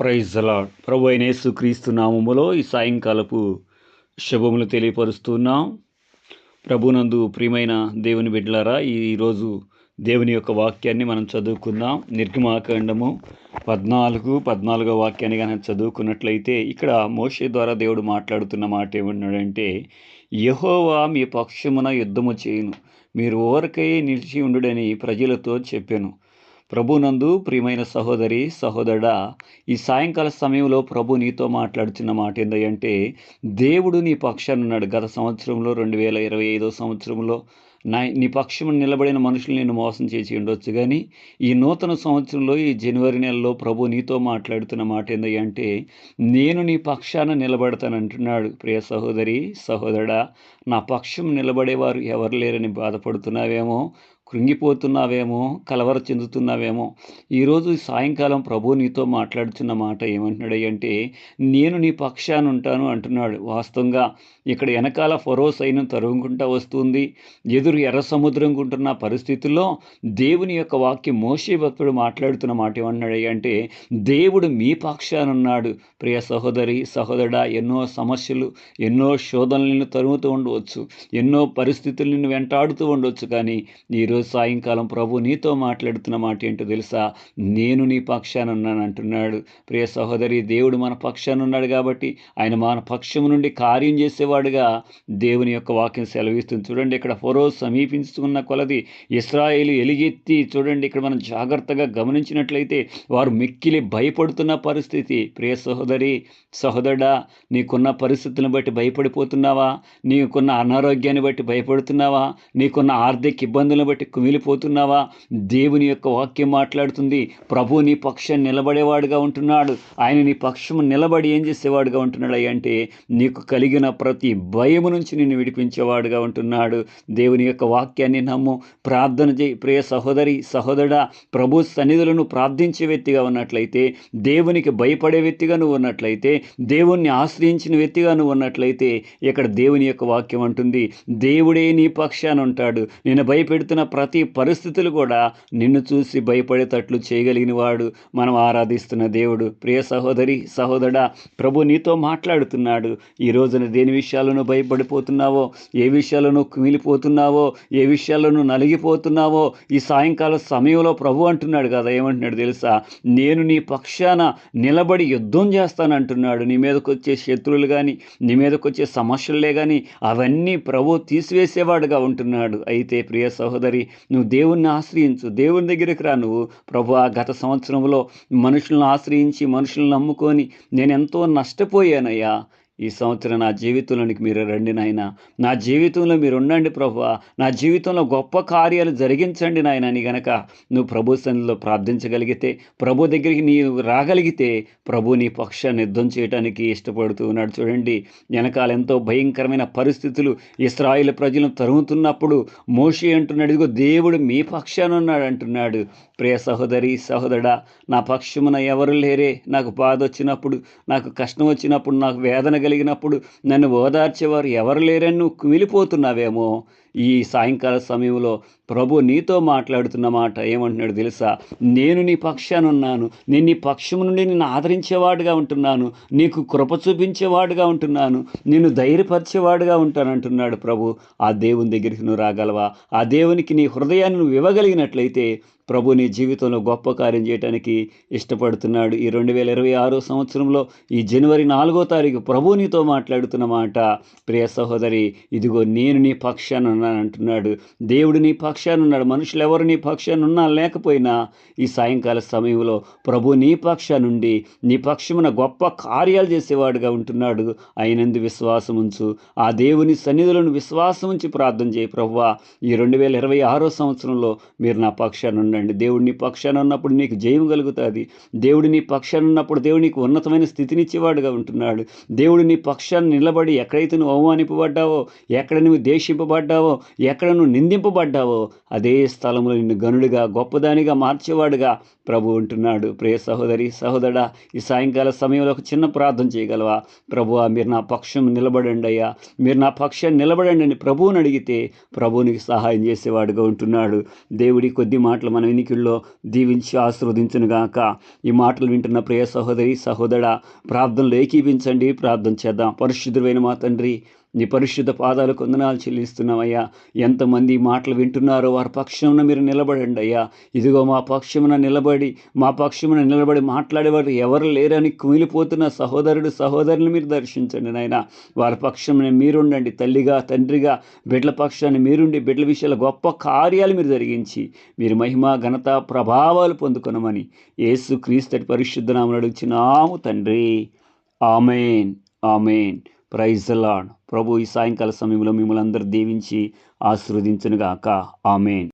Praise అలాడ్ ప్రభు అయిన యేసుక్రీస్తు నామములో ఈ సాయంకాలపు శుభములు తెలియపరుస్తున్నాం ప్రభునందు ప్రియమైన దేవుని బిడ్డలారా ఈరోజు దేవుని యొక్క వాక్యాన్ని మనం చదువుకుందాం. నిర్గమాకాండము పద్నాలుగు పద్నాలుగో వాక్యాన్ని కనుక చదువుకున్నట్లయితే ఇక్కడ మోషే ద్వారా దేవుడు మాట్లాడుతున్న మాట ఏమన్నాడంటే యహోవా మీ పక్షమున యుద్ధము చేయును. మీరు ఓరకై నిలిచి ఉండుడని ప్రజలతో చెప్పాను. ప్రభునందు ప్రియమైన సహోదరి సహోదరుడా ఈ సాయంకాల సమయంలో ప్రభు నీతో మాట్లాడుతున్న మాట ఏంటంటే దేవుడు నీ పక్షాన్ని ఉన్నాడు. గత సంవత్సరంలో రెండు వేల ఇరవై ఐదో సంవత్సరంలో నా నీ పక్షం నిలబడిన మనుషులు నేను మోసం చేసి ఉండొచ్చు. కానీ ఈ నూతన సంవత్సరంలో ఈ జనవరి నెలలో ప్రభు నీతో మాట్లాడుతున్న మాట ఏంటంటే నేను నీ పక్షాన నిలబడతానంటున్నాడు. ప్రియ సహోదరి సహోదరా నా పక్షం నిలబడేవారు ఎవరు లేరని బాధపడుతున్నావేమో? కృంగిపోతున్నావేమో కలవర చెందుతున్నావేమో. ఈరోజు సాయంకాలం ప్రభు నీతో మాట్లాడుతున్న మాట ఏమంటున్నాడు అంటే నేను నీ పక్షాన ఉంటాను అంటున్నాడు. వాస్తవంగా ఇక్కడ వెనకాల ఫరో సైన్యం తరుగుకుంటా వస్తుంది. ఎదురు ఎర్ర సముద్రం కుంటున్న పరిస్థితుల్లో దేవుని యొక్క వాక్యం మోషే భక్తుడు మాట్లాడుతున్న మాట ఏమన్నాడు అంటే దేవుడు మీ పక్షాన ఉన్నాడు ప్రియ సహోదరి సహోదరుడా ఎన్నో సమస్యలు ఎన్నో శోధనలను తరుగుతూ ఉండవచ్చు. ఎన్నో పరిస్థితులు నిన్ను వెంటాడుతూ ఉండవచ్చు. కానీ ఈరోజు సాయంకాలం ప్రభు నీతో మాట్లాడుతున్న మాట ఏంటో తెలుసా? నేను నీ పక్షాన ఉన్నాను అంటున్నాడు. ప్రియ సహోదరి దేవుడు మన పక్షాన ఉన్నాడు కాబట్టి ఆయన మన పక్షం నుండి కార్యం చేసేవాడుగా దేవుని యొక్క వాక్యం సెలవిస్తుంది. చూడండి ఇక్కడ ఫొరో సమీపించుకున్న కొలది ఇస్రాయేలు ఎలిగెత్తి చూడండి ఇక్కడ మనం జాగ్రత్తగా గమనించినట్లయితే వారు మిక్కిలి భయపడుతున్న పరిస్థితి. ప్రియ సహోదరి సహోదరుడా నీకున్న పరిస్థితులను బట్టి భయపడిపోతున్నావా? నీకున్న అనారోగ్యాన్ని బట్టి భయపడుతున్నావా? నీకున్న ఆర్థిక ఇబ్బందులను బట్టి కుమిలిపోతున్నావా దేవుని యొక్క వాక్యం మాట్లాడుతుంది. ప్రభు నీ పక్షం నిలబడేవాడుగా ఉంటున్నాడు. ఆయన నీ పక్షము నిలబడి ఏం చేసేవాడుగా ఉంటున్నాడు అంటే నీకు కలిగిన ప్రతి భయము నుంచి నిన్ను విడిపించేవాడుగా ఉంటున్నాడు. దేవుని యొక్క వాక్యాన్ని నమ్ము. ప్రార్థన చేయి. ప్రియ సహోదరి సహోదరుడా ప్రభు సన్నిధులను ప్రార్థించే వ్యక్తిగా ఉన్నట్లయితే దేవునికి భయపడే వ్యక్తిగా నువ్వు ఉన్నట్లయితే దేవుణ్ణి ఆశ్రయించిన వ్యక్తిగా నువ్వు ఉన్నట్లయితే ఇక్కడ దేవుని యొక్క వాక్యం అంటుంది. దేవుడే నీ పక్షాన ఉంటాడు. నేను భయపెడుతున్న ప్రతి పరిస్థితులు కూడా నిన్ను చూసి భయపడేటట్లు చేయగలిగిన వాడు మనం ఆరాధిస్తున్న దేవుడు. ప్రియ సహోదరి సహోదరా ప్రభు నీతో మాట్లాడుతున్నాడు. ఈ రోజున దేని విషయాలను భయపడిపోతున్నావో ఏ విషయాలను కుమిలిపోతున్నావో ఏ విషయాలను నలిగిపోతున్నావో ఈ సాయంకాల సమయంలో ప్రభు అంటున్నాడు కదా. ఏమంటున్నాడు తెలుసా? నేను నీ పక్షాన నిలబడి యుద్ధం చేస్తానంటున్నాడు. నీ మీదకు వచ్చే శత్రువులు కానీ నీ మీదకు వచ్చే సమస్యలే కానీ అవన్నీ ప్రభు తీసివేసేవాడుగా ఉంటున్నాడు. అయితే ప్రియ సహోదరి నువ్వు దేవుణ్ణి ఆశ్రయించు. దేవుని దగ్గరికి రా నువ్వు. ప్రభు ఆ గత సంవత్సరంలో మనుషులను ఆశ్రయించి మనుషులను నమ్ముకొని నేను ఎంతో నష్టపోయానయ్యా. ఈ సంవత్సరం నా జీవితంలోనికి మీరు రండి నాయన. నా జీవితంలో మీరు ఉండండి ప్రభు. నా జీవితంలో గొప్ప కార్యాలు జరిగించండి నాయన అని గనక. నువ్వు ప్రభు సన్నిధిలో ప్రార్థించగలిగితే ప్రభు దగ్గరికి నీవు రాగలిగితే ప్రభు నీ పక్షాన్ని యుద్ధం చేయడానికి ఇష్టపడుతూ ఉన్నాడు. చూడండి వెనకాల ఎంతో భయంకరమైన పరిస్థితులు ఇస్రాయిల్ ప్రజలను తరుగుతున్నప్పుడు మోషి అంటున్నాడు ఇదిగో దేవుడు మీ పక్షాన ఉన్నాడు అంటున్నాడు. ప్రియ సహోదరి సహోదరుడా నా పక్షమున ఎవరు లేరే? నాకు బాధ వచ్చినప్పుడు నాకు కష్టం వచ్చినప్పుడు నాకు వేదన కలిగినప్పుడు నన్ను ఓదార్చేవారు ఎవరు లేరని నువ్వు కుమిలిపోతున్నావేమో. ఈ సాయంకాల సమయంలో ప్రభు నీతో మాట్లాడుతున్న మాట ఏమంటున్నాడు తెలుసా? నేను నీ పక్షానున్నాను నేను నీ పక్షం నుండి నిన్ను ఆదరించేవాడుగా ఉంటున్నాను. నీకు కృప చూపించేవాడుగా ఉంటున్నాను. నిన్ను ధైర్యపరిచేవాడుగా ఉంటాను అంటున్నాడు ప్రభు. ఆ దేవుని దగ్గరికి నువ్వు రాగలవా? ఆ దేవునికి నీ హృదయాన్ని నువ్వు ఇవ్వగలిగినట్లయితే ప్రభు నీ జీవితంలో గొప్ప కార్యం చేయడానికి ఇష్టపడుతున్నాడు. ఈ రెండు వేల ఇరవై ఆరో సంవత్సరంలో ఈ జనవరి నాలుగో తారీఖు ప్రభు నీతో మాట్లాడుతున్న మాట ప్రియ సహోదరి ఇదిగో నేను నీ పక్షానున్నాను ఉన్నాను అంటున్నాడు. దేవుడు నీ పక్షాన్ని ఉన్నాడు. మనుషులు ఎవరు నీ పక్షాన్ని ఉన్నా లేకపోయినా ఈ సాయంకాల సమయంలో ప్రభు నీ పక్షా నుండి నీ పక్షమున గొప్ప కార్యాలు చేసేవాడుగా ఉంటున్నాడు. అయినందు విశ్వాసం ఉంచు ఆ దేవుని సన్నిధులను విశ్వాసం ఉంచి ప్రార్థన చేయి ప్రభువా ఈ రెండు వేల ఇరవై ఆరో సంవత్సరంలో మీరు నా పక్షాన్ని ఉండండి. దేవుడు నీ పక్షాన్ని ఉన్నప్పుడు నీకు జయం కలుగుతుంది. దేవుడు నీ పక్షాన్ని ఉన్నప్పుడు దేవుడు నీకు ఉన్నతమైన స్థితినిచ్చేవాడుగా ఉంటున్నాడు. దేవుడు నీ పక్షాన్ని నిలబడి ఎక్కడైతే నువ్వు అవమానింపబడ్డావో ఎక్కడ నువ్వు దేశింపబడ్డావో ఎక్కడ నువ్వు నిందింపబడ్డావో అదే స్థలంలో నిన్ను గనుడిగా గొప్పదానిగా మార్చేవాడుగా ప్రభు ఉంటున్నాడు ప్రియ సహోదరి సహోదరా ఈ సాయంకాల సమయంలో ఒక చిన్న ప్రార్థన చేయగలవా? ప్రభువా మీరు నా పక్షం నిలబడండి అయ్యా. మీరు నా పక్షాన్ని నిలబడండి అని ప్రభువుని అడిగితే ప్రభువునికి సహాయం చేసేవాడుగా ఉంటున్నాడు. దేవుడి కొద్ది మాటలు మన ఎన్నికల్లో దీవించి ఆశీర్వదించునుగాక ఈ మాటలు వింటున్న ప్రియ సహోదరి సహోదరా ప్రార్థనలు ఏకీపించండి ప్రార్థన చేద్దాం. పరిశుద్ధుడైన మా తండ్రి నీ పరిశుద్ధ పాదాలు కొందనాలు చెల్లిస్తున్నామయ్యా. ఎంతమంది మాటలు వింటున్నారో వారి పక్షమున మీరు నిలబడండి అయ్యా. ఇదిగో మా పక్షమున నిలబడి మా పక్షమున నిలబడి మాట్లాడేవారు ఎవరు లేరని కుమిలిపోతున్న సహోదరుడు సహోదరుని మీరు దర్శించండి నాయన. వారి పక్షమున మీరుండండి తల్లిగా తండ్రిగా బిడ్డల పక్షాన్ని మీరుండి బిడ్డల విషయాల గొప్ప కార్యాలు మీరు జరిగించి మీరు మహిమ ఘనత ప్రభావాలు పొందుకునమని యేసు క్రీస్తటి పరిశుద్ధ నామను అడుగుచున్నాము తండ్రి. ఆమెన్. ఆమెన్. ప్రైజ్ లాడ్ ప్రభు ఈ సాయంకాల సమయంలో మిమ్మల్ని అందరు దీవించి ఆశీర్వదించునుగాక. ఆమెన్.